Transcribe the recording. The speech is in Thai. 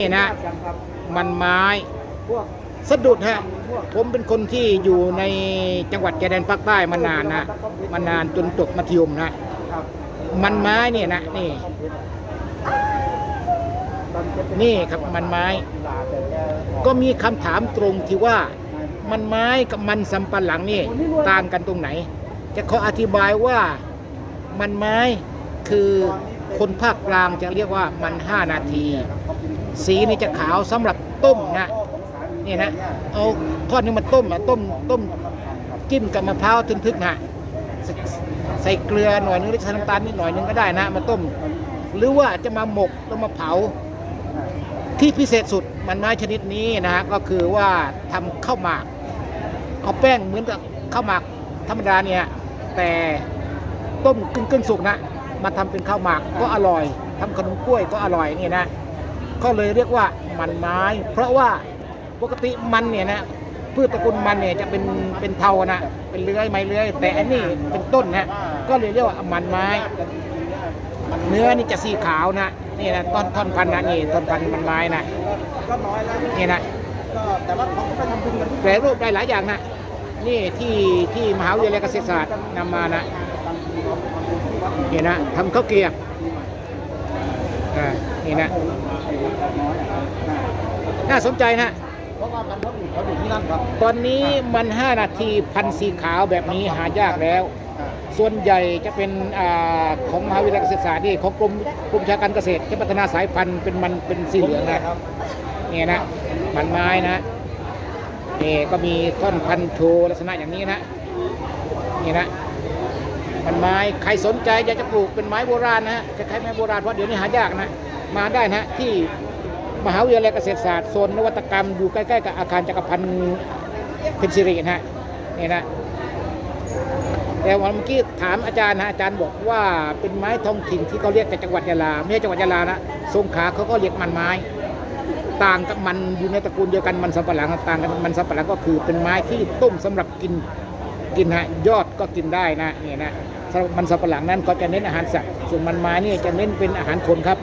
นี่นะกันครับมันไม้พวกสะดุดฮะพวกผมเป็นคนที่อยู่ในจังหวัดชายแดนภาคใต้มานานนะมานานจนจบมัธยมนะครับมันไม้เนี่ยนะนี่ นี่ครับมันไม้ ก็มีคำถามตรงที่ว่า มันไม้กับมันสำปะหลังนี่ต่างกันตรงไหน จะขออธิบายว่ามันไม้คือ คนภาคกลางจะเรียกว่ามัน 5 นาที สีนี่จะขาวสำหรับต้มนะนี่นะเอาทอดนี้มาต้มอะต้มต้มจิ้มกับมะพร้าวทึกๆนะใส่ใส่เกลือหน่อยนึงหรือใส่น้ำตาลนิดหน่อยนึงก็ได้นะ มาต้ม หรือว่าจะมาหมกแล้วมาเผา ที่พิเศษสุดมันไม้ชนิดนี้นะฮะก็คือว่าทำข้าวหมากเอาแป้งเหมือนกับข้าวหมากธรรมดาเนี่ยแต่ต้มกึ่งกึ่งสุกนะ มาทำเป็นข้าวหมากก็อร่อยทำขนมกล้วยก็อร่อยนี่นะก็เลยเรียกว่ามันไม้ เพราะว่าปกติมันเนี่ยนะพืชตระกูลมันเนี่ยจะเป็นเป็นเทานะเป็นเลื้อยไม้เลื้อย แต่อันนี้เป็นต้นนะก็เลยเรียกว่ามันไม้ เนื้อนี่จะสีขาวนะนี่นะต้นท่อนพันธุ์นะนี่ต้นพันธุ์มันไม้นะก็น้อยแล้วนี่นะแต่ว่าเขาก็ไปทำบุญกันแปรรูปได้หลายอย่างนะนี่ที่ที่มหาวิทยาลัยเกษตรศาสตร์นำมานะ นี่นะทำข้าวเกียบอ่านี่นะน่าสนใจนะเพราะว่ามันเขาอยู่เขาอยู่ที่นั่นครับตอนนี้มัน 5 นาทีพันสีขาวแบบนี้หายากแล้ว ส่วนใหญ่จะเป็นอของมหาวิทยาลัยเกษตรศาสตร์นี่ของกรมกรมชาการเกษตรจะพัฒนาสายพันธุ์เป็นมันเป็นสีเหลืองนะครับนี่นะมันไม้นะนี่ก็มีท่อนพันธุ์โชลักษณะอย่างนี้นะนี่นะ มันไม้ใครสนใจอยากจะปลูกเป็นไม้โบราณนะฮะจะใช้ไม้โบราณเพราะเดี๋ยวนี้หายากนะมาได้นะที่มหาวิทยาลัยเกษตรศาสตร์โซนนวัตกรรมอยู่ใกล้ๆกับอาคารจักรพันธ์เพนซิรีนะฮะนี่นะแต่วันเมื่อกี้ถามอาจารย์นะอาจารย์บอกว่าเป็นไม้ท้องถิ่นที่เขาเรียกจากจังหวัดยะลาไม่ใช่จังหวัดยะลานะสงขลาเขาก็เรียกมันไม้ ต่างกับมันอยู่ในตระกูลเดียวกันมันสำปะหลังต่างกันมันสำปะหลังก็คือเป็นไม้ที่ต้มสำหรับกิน กินฮะยอดก็กินได้นะเนี่ยนะมันสับปะหลังนั้นก็จะเน้นอาหารสัตว์ส่วนมันไม้นี่จะเน้นเป็นอาหารคนครับ